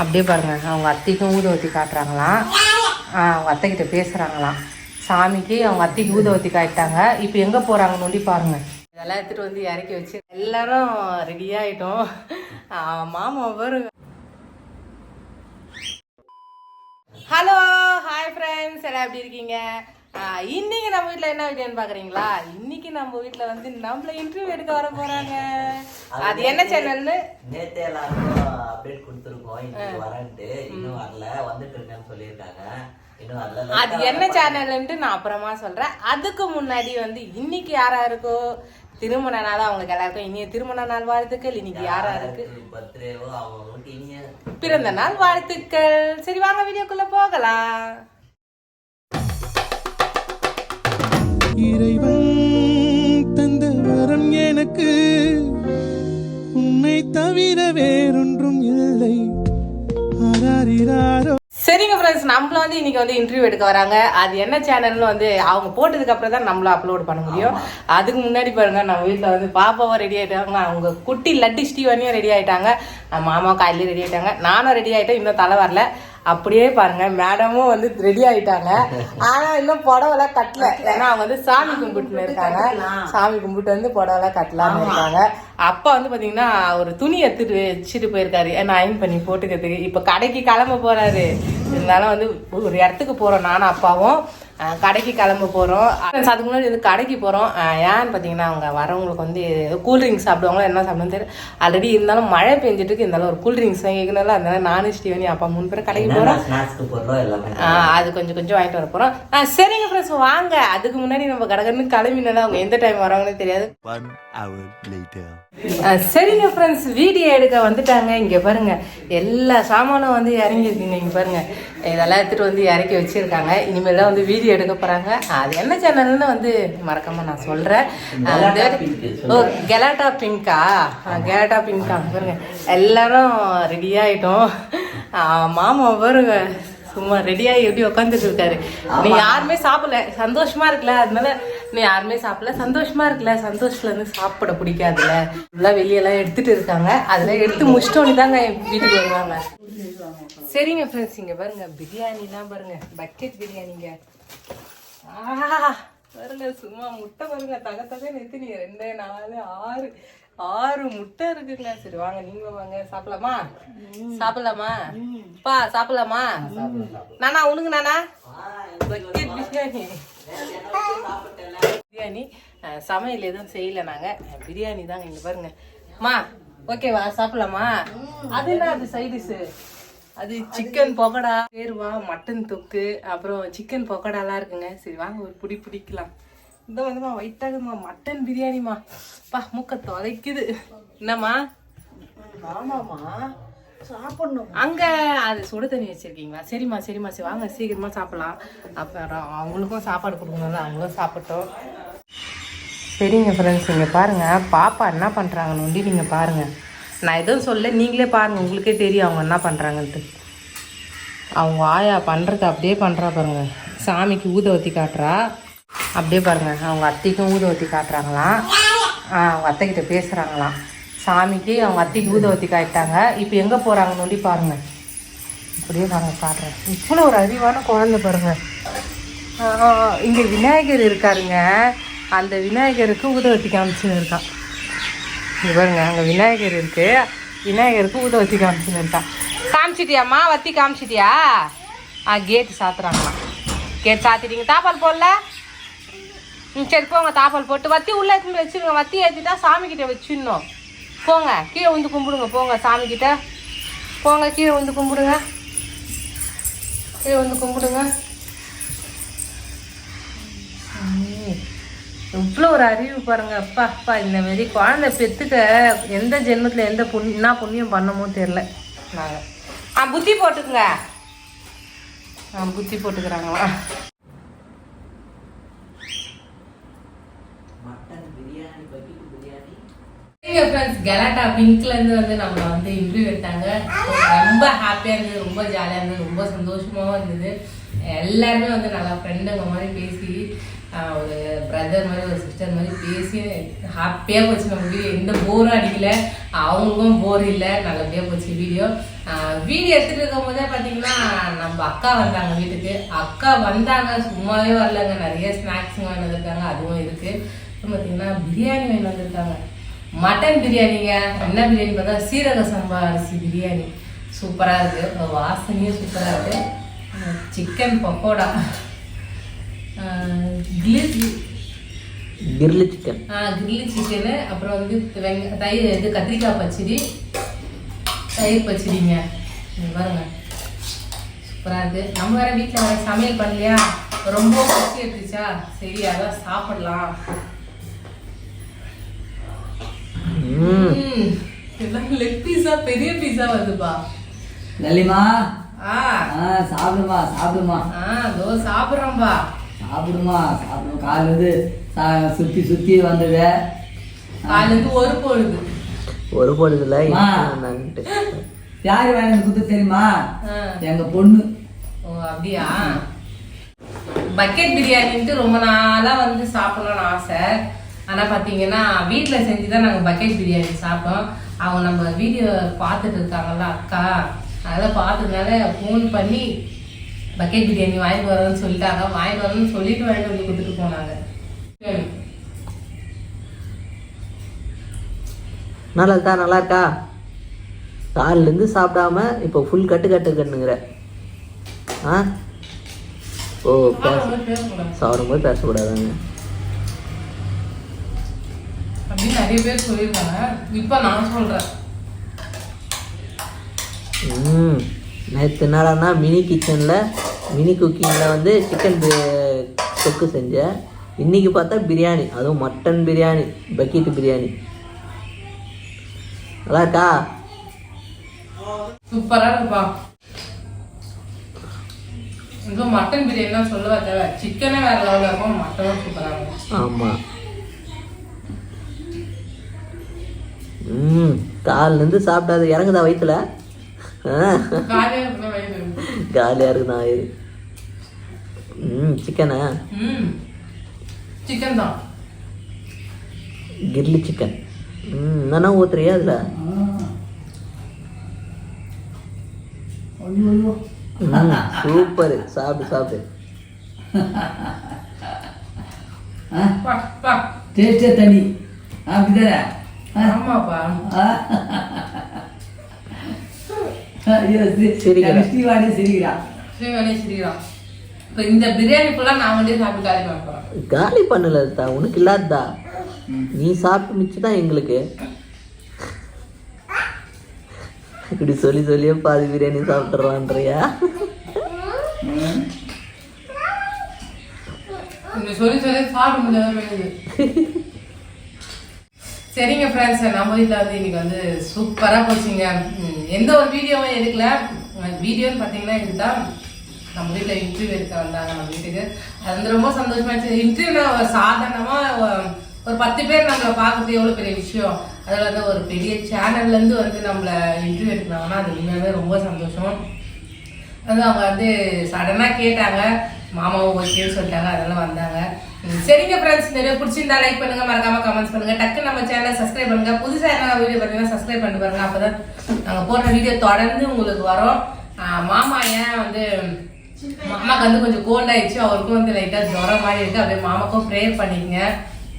அப்படியே பாருங்க. அவங்க அத்தைக்கும் ஊதுவத்தி காட்டுறாங்களாம் அவங்க அத்தைக்கிட்ட பேசுகிறாங்களாம் சாமிக்கு அவங்க அத்தைக்கு ஊதுவத்தி காட்டாங்க இப்போ எங்கே போகிறாங்க நோண்டி பாருங்க. இதெல்லாம் எடுத்துகிட்டு வந்து இறக்கி வச்சு எல்லாரும் ரெடி ஆகிட்டோம் மாமா பாருங்க. ஹலோ ஹாய் ஃப்ரெண்ட்ஸ் எல்லாம் எப்படி இருக்கீங்க? இன்னைக்கு நம்ம வீட்டில் என்ன வீடியோன்னு பாக்குறீங்களா? இன்னைக்கு நம்ம வீட்டில் வந்து நம்மள இன்டர்வியூ எடுக்க வர போறாங்க. அது என்ன சேனல்னு எல்லாருக்கும் அப்டேட் கொடுத்துருக்கோம். இன்னைக்கு வரேன்ட்டு இன்னும் வரல. வந்துட்டு இருக்கேன்னு சொல்லியிருக்காங்க. அது என்ன சேனல்ன்ட்டு நான் அப்புறமா சொல்றேன். அதுக்கு முன்னாடி வந்து இன்னைக்கு யாரா இருக்கோ திருமண நாள் அவங்களுக்கு எல்லாருக்கும் இனிய திருமண நாள் வாழ்த்துக்கள். இன்னைக்கு யாரா இருக்கு பர்த்டேவோ அவங்களுக்கு இனிய பிறந்த நாள் வாழ்த்துக்கள். சரி வாங்க வீடியோக்குள்ள போகலாம். இறைவன் தந்த வரம் எனக்கு உன்னை தவிர வேறொன்றும் இல்லை. ஆராரிராரோ. சரிங்க ஃப்ரெண்ட்ஸ் நம்மள வந்து இன்னைக்கு வந்து இன்டர்வியூ எடுக்க வராங்க. அது என்ன சேனல்னு வந்து அவங்க போட்டதுக்கு அப்புறம் தான் நம்மள அப்லோட் பண்ண முடியும். அதுக்கு முன்னாடி பாருங்க நம்ம வீட்டில் வந்து பாப்பாவும் ரெடி ஆயிட்டாங்க அவங்க குட்டி லட்டு ஸ்டீவனியும் ரெடி ஆயிட்டாங்க. மாமா காலையில ரெடி ஆயிட்டாங்க. நானும் ரெடி ஆயிட்டேன் இன்னும் தலை வரல. அப்படியே பாருங்க மேடமும் வந்து ரெடி ஆயிட்டாங்க. ஆனா இன்னும் புடவெல்லாம் கட்டல. ஏன்னா அவங்க வந்து சாமி கும்பிட்டுன்னு இருக்காங்க. சாமி கும்பிட்டு வந்து புடவெல்லாம் கட்டலாம்னு இருக்காங்க. அப்பா வந்து பாத்தீங்கன்னா ஒரு துணி எடுத்துட்டு வச்சுட்டு போயிருக்காரு. நான் அயன் பண்ணி போட்டுக்கிறதுக்கு. இப்ப கடைக்கு கிளம்ப போறாரு. இருந்தாலும் வந்து ஒரு இடத்துக்கு போறோம் நானும் அப்பாவும். கடைக்கு கிளம்ப போறோம். அதுக்கு முன்னாடி வந்து கடைக்கு போறோம். அஹ் ஏன்னு பாத்தீங்கன்னா அவங்க வரவங்களுக்கு வந்து கூல் ட்ரிங்க்ஸ் சாப்பிடுவாங்களோ என்ன சாப்பிடுவோம் தெரியும் ஆல்ரெடி இருந்தாலும் மழை பெஞ்சிட்டு இருக்கு. இருந்தாலும் ஒரு கூல் ட்ரிங்க்ஸ் வாங்கிக்கனால அதனால நானும் ஸ்டீவனி அப்பா மூணு பேரும் கடைக்கு ஆ, அது கொஞ்சம் கொஞ்சம் வாங்கிட்டு வர போறோம். ஆ, சரிங்க ஃப்ரெண்ட்ஸ் வாங்க. அதுக்கு முன்னாடி நம்ம கடகடன்னு கிளம்பினால அவங்க எந்த டைம் வராங்கன்னு தெரியாது. Hour later. சரிங்க ஃப்ரெண்ட்ஸ் வீடியோ எடுக்க வந்துட்டாங்க. இங்க பாருங்க. எல்லா சாமானும் வந்து இறங்கி இருக்குங்க இங்க பாருங்க. இதெல்லாம் எடுத்துட்டு வந்து இறக்கி வச்சிருக்காங்க. இனிமேல் தான் வந்து வீடியோ எடுக்க போறாங்க. அது என்ன சேனல்னு வந்து மறக்காம நான் சொல்றேன். அது ஓ கெலாட்டா பிங்கா கெலாட்டா பிங்கா பாருங்க. எல்லாரும் ரெடி ஆயிட்டோம். ஆ, மாமா பாருங்க. சும்மா ரெடியாகி எப்படி உட்காந்துட்டு இருக்காரு. நீ யாருமே சாப்பிடல. சந்தோஷமா இருக்குல்ல. அதனால இன்னும் யாருமே சாப்பிடல. சந்தோஷமா இருக்குல்ல? சந்தோஷத்துல இருந்து சாப்பிட பிடிக்காதுல்ல? எல்லாம் வெளியெல்லாம் எடுத்துட்டு இருக்காங்க. அதெல்லாம் எடுத்து முடிச்சிட்டோன்னு தாங்க என் வீட்டுக்கு வருவாங்க. சரிங்க ஃப்ரெண்ட்ஸ் இங்க பாருங்க. பிரியாணிலாம் பாருங்க. பக்கெட் பிரியாணிங்க ஆஹா பாருங்க சும்மா முட்டை பாருங்க. தக தக நிறுத்தி ரெண்டு நாலு ஆறு. ஆறு முட்டை இருக்குங்க. சரி வாங்க நீங்க வாங்க. சாப்பிடலாமா? சாப்பிடலாமா? பா சாப்பிடலாமா? நானா உனக்கு நானா? பக்கெட் பிரியாணி. பிரியாணி சமையல் எதுவும் செய்யல நாங்க. பிரியாணி தாங்க இங்க பாருங்க. மா ஓகேவா? சாப்பிடலாமா? அது என்ன அது சைடிஷு அது சிக்கன் பக்கோடா தேர்வா மட்டன் தொக்கு அப்புறம் சிக்கன் பக்கோடாலாம் இருக்குங்க. சரி வாங்க ஒரு புடி பிடிக்கலாம். இந்த வந்துமா ஒயிட்டாகுமா மட்டன் பிரியாணிமா பா மூக்க தொலைக்குது. என்னம்மா? ஆமாமா சாப்பிடணும். அங்க அது சுடு தண்ணி வச்சிருக்கீங்களா? சரிம்மா சரிம்மா சரி வாங்க சீக்கிரமா சாப்பிடலாம். அப்புறம் அவங்களுக்கும் சாப்பாடு கொடுக்கணும்ல அவங்களும் சாப்பிட்டோம். சரிங்க ஃப்ரெண்ட்ஸ் இங்கே பாருங்கள் பாப்பா என்ன பண்ணுறாங்க நொண்டி நீங்கள் பாருங்கள் நான் எதுவும் சொல்ல நீங்களே பாருங்கள் உங்களுக்கே தெரியும் அவங்க என்ன பண்ணுறாங்கன்ட்டு அவங்க ஆயா பண்ணுறது அப்படியே பண்ணுறா பாருங்க. சாமிக்கு ஊதுவத்தி காட்டுறா. அப்படியே பாருங்கள் அவங்க அத்தைக்கும் ஊதுவத்தி காட்டுறாங்களாம். ஆ, அவங்க அத்தைக்கிட்ட பேசுகிறாங்களாம் சாமிக்கு அவங்க அத்தைக்கு ஊதுவத்தி காட்டிட்டாங்க. இப்போ எங்கே போகிறாங்க நோண்டி பாருங்கள் அப்படியே நாங்கள் காட்டுறேன். இவ்வளோ ஒரு அறிவான குழந்தை பாருங்கள் இங்கே விநாயகர் இருக்காருங்க. அந்த விநாயகருக்கு ஊதுவத்தி காமிச்சுன்னு இருக்கான். பாருங்க அங்கே விநாயகர் இருக்குது விநாயகருக்கு ஊதுவத்தி காமிச்சுன்னு இருக்கான். காமிச்சிட்டியாம்மா வத்தி காமிச்சிட்டியா? ஆ கேட்டு சாத்துறாங்களாம். கேட்டு சாத்திட்டீங்க. தாப்பால் போடல? சரி போங்க தாப்பால் போட்டு வத்தி உள்ளே எடுத்துட்டு வச்சுருங்க. வத்தி ஏற்றிட்டா சாமிக்கிட்ட வச்சிடணும். போங்க. கீழே வந்து கும்பிடுங்க. போங்க சாமிக்கிட்ட போங்க. கீழே வந்து கும்பிடுங்க. கீழே வந்து கும்பிடுங்க. ம். இவ்வளோ ஒரு அறிவு பாருங்க. அப்பா அப்பா இந்த மாரி குழந்தை பெற்றுக்க எந்த ஜென்மத்தில் எந்த புண் என்ன புண்ணியம் பண்ணமோ தெரில நாங்கள் ஆ புத்தி போட்டுக்குங்க. ஆ புத்தி போட்டுக்கிறாங்களா? மட்டன் ஃப்ரெண்ட்ஸ் கலாட்டா பிங்க்ல இருந்து வந்து நம்ம வந்து இன்டர்வியூ எடுத்தாங்க. ரொம்ப ஹாப்பியா இருந்தது ரொம்ப ஜாலியா இருந்தது ரொம்ப சந்தோஷமாவும் இருந்தது. எல்லாருமே வந்து நல்லா ஃப்ரெண்டுங்க மாதிரி பேசி ஒரு பிரதர் மாதிரி ஒரு சிஸ்டர் மாதிரி பேசி ஹாப்பியா போச்சு நம்ம வீடியோ எந்த போரும் அடிக்கல. அவங்களுக்கும் போர் இல்லை. நல்லபடியா போச்சு வீடியோ வீடியோ எடுத்துட்டு இருக்கும் போதே பாத்தீங்கன்னா நம்ம அக்கா வந்தாங்க வீட்டுக்கு. அக்கா வந்தாங்க சும்மாவே வரலங்க. நிறைய ஸ்நாக்ஸ் வாங்கி வந்திருக்காங்க அதுவும் இருக்கு. அப்புறம் பாத்தீங்கன்னா பிரியாணி வாங்கி வந்திருக்காங்க. மட்டன் பிரியாணிங்க. என்ன பிரியாணி பார்த்தா சீரக சம்பா அரிசி பிரியாணி. சூப்பராக இருக்கு. ஒரு வாசனையும் சூப்பராக இருக்கு. சிக்கன் பக்கோடா. கிர்லு சிக்கன் கிரில்லி சிக்கனு அப்புறம் வந்து வெங்க தயிர் இது கத்திரிக்காய் பச்சடி. தயிர் பச்சடிங்க. இங்க பாருங்க. சூப்பராக இருக்கு. நம்ம வேற வீட்டில் சமையல் பண்ணலையா? ரொம்ப பசி எடுத்துச்சா? சரி அதான் சாப்பிடலாம். லெக் பீஸா பெரிய பீஸா வருதுப்பா. ஆ. சாப்பிடுமா சாப்பிடுமா. ஆ இதோ சாப்பிட்றோம்பா சாப்பிடுமா சாப்பிடும். காலைல இருந்து சா- சுத்தி சுத்தி வந்தது. காலேருந்து ஒரு பொழுது. ஒரு பொழுதுல யார் வாங்கி குத்து தெரியுமா. எங்க பொண்ணு. ஓ அப்படியா? பக்கெட் பிரியாணின்ட்டு ரொம்ப நாளா வந்து சாப்பிடணும்னு ஆசை. ஆனா பாத்தீங்கன்னா வீட்ல செஞ்சு தான் நாங்க பக்கெட் பிரியாணி சாப்பிட்டோம். அவங்க நம்ம வீடியோ பார்த்துட்டு இருக்காங்கல்ல அக்கா அதெல்லாம் பார்த்ததுனால ஃபோன் பண்ணி பக்கெட் பிரியாணி வாங்கிட்டு வரேன்னு சொல்லிட்டாங்க வாங்கிட்டு வரேன்னு சொல்லிட்டு வாங்கிட்டு வந்து கொடுத்துட்டு போனாங்க. நல்லா இருக்கா நல்லா இருக்கா காலிலேருந்து சாப்பிடாம இப்போ ஃபுல் கட்டு கட்டு கட்டுங்கிற ஆ? ஓ பேச. சாப்பிடும்போது பேசக்கூடாதாங்க. அப்படின்னு நிறைய பேர் சொல்லியிருக்காங்க. இப்போ நான் சொல்றேன். ம் நேற்று என்னடான்னா மினி கிச்சனில் மினி குக்கிங்கில் வந்து சிக்கன் தொக்கு செஞ்சேன். இன்னைக்கு பார்த்தா பிரியாணி அதுவும் மட்டன் பிரியாணி பக்கெட் பிரியாணி. நல்லா இருக்கா? சூப்பரா இருக்குப்பா. இப்போ மட்டன் பிரியாணி தான் சொல்லவா தேவை? சிக்கனே வேற லெவலில் இருக்கும் மட்டனும் சூப்பரா இருக்கும். ஆமாம் ம் காலிலேருந்து சாப்பிடாது இறங்குதா வயிற்றுல. காலியாக இருக்குதா வயிறு ம் சிக்கனா ம் சிக்கன் தான். கிர்லி சிக்கன் ம் என்னன்னா ஊத்துறியா அதில்? சூப்பர் சாப்பிடு சாப்பிடு. பா பா டேஸ்டே தனி. அப்படிதானே ஆமாப்பா. சிரிக்கிறா. ஸ்ரீவாணி சிரிக்கிறா. இப்போ இந்த பிரியாணி ஃபுல்லாக நான் வந்து சாப்பிட்டு காலி பண்ண போகிறேன் காலி பண்ணல தா உனக்கு இல்லாததா? நீ சாப்பிட்டு மிச்சம் தான் எங்களுக்கு. இப்படி சொல்லி சொல்லியே பாதி பிரியாணி சாப்பிட்றான்றியா நீங்க சொல்லி சொல்லி சாப்பிட முடியாத சரிங்க ஃப்ரெண்ட்ஸ் நம்ம வீட்டில் வந்து இன்னைக்கு வந்து சூப்பராக போச்சுங்க. எந்த ஒரு வீடியோவும் எடுக்கல. வீடியோன்னு பார்த்தீங்கன்னா இதுதான் நம்ம வீட்டில் இன்டர்வியூ எடுக்க வந்தாங்க நம்ம வீட்டுக்கு. அது வந்து ரொம்ப சந்தோஷமாக இருந்துச்சு. இன்டர்வியூ சாதாரணமாக ஒரு பத்து பேர் நம்மளை பார்க்கறது எவ்வளோ பெரிய விஷயம்? அதில் வந்து ஒரு பெரிய சேனல்லேருந்து வந்து நம்மளை இன்டர்வியூ எடுக்கிறாங்கன்னா அது உண்மையாகவே ரொம்ப சந்தோஷம். வந்து அவங்க வந்து சடனாக கேட்டாங்க. மாமாவும் ஓகேன்னு சொல்லிட்டாங்க அதெல்லாம் வந்தாங்க. சரிங்க ஃப்ரெண்ட்ஸ் நிறைய பிடிச்சிருந்தா லைக் பண்ணுங்க மறக்காம கமெண்ட்ஸ் பண்ணுங்க. டக்கு நம்ம சேனலை சப்ஸ்கிரைப் பண்ணுங்க. புதுசா என்ன வீடியோ பார்த்தீங்கன்னா சப்ஸ்கிரைப் பண்ணிட்டு பாருங்க. அப்பதான் நாங்க போடுற வீடியோ தொடர்ந்து உங்களுக்கு வரும். மாமா ஏன் வந்து மாமாக்கு வந்து கொஞ்சம் கோல்ட் ஆயிடுச்சு. அவருக்கும் வந்து லைட்டா ஜுரம் மாதிரி இருக்கு. அப்படியே மாமாக்கும் ப்ரேயர் பண்ணிக்கங்க.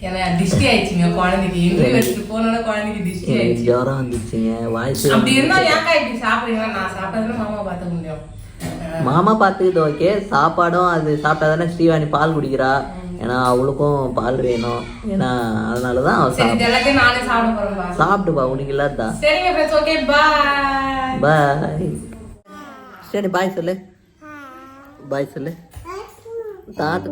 ஏன்னா டிஸ்டி ஆயிடுச்சுங்க குழந்தைக்கு. இன்டர்வியூ வச்சுட்டு போனோட குழந்தைக்கு டிஸ்டி ஆயிடுச்சு. ஜுரம் வந்துச்சுங்க. வாய்ஸ் அப்படி இருந்தா ஏன்க்கா இப்படி சாப்பிடுறீங்களா நான் சாப்பிட்டதுன்னா மாமா பார்த்துக்க முடியும். மாமா பார்த்துக்கிட்டு ஓகே சாப்பாடும் அது சாப்பிட்டா தானே ஸ்ரீவாணி பால் குடிக்கிறா. ஏன்னா அவளுக்கும் பால் வேணும். ஏன்னா அதனால தான் அவள் சாப்பிட்டு சாப்பிட்டுப்பா உனக்கு பாய் பாய் சரி பாய் சொல்லு. பாய் சொல்லு. தாத்து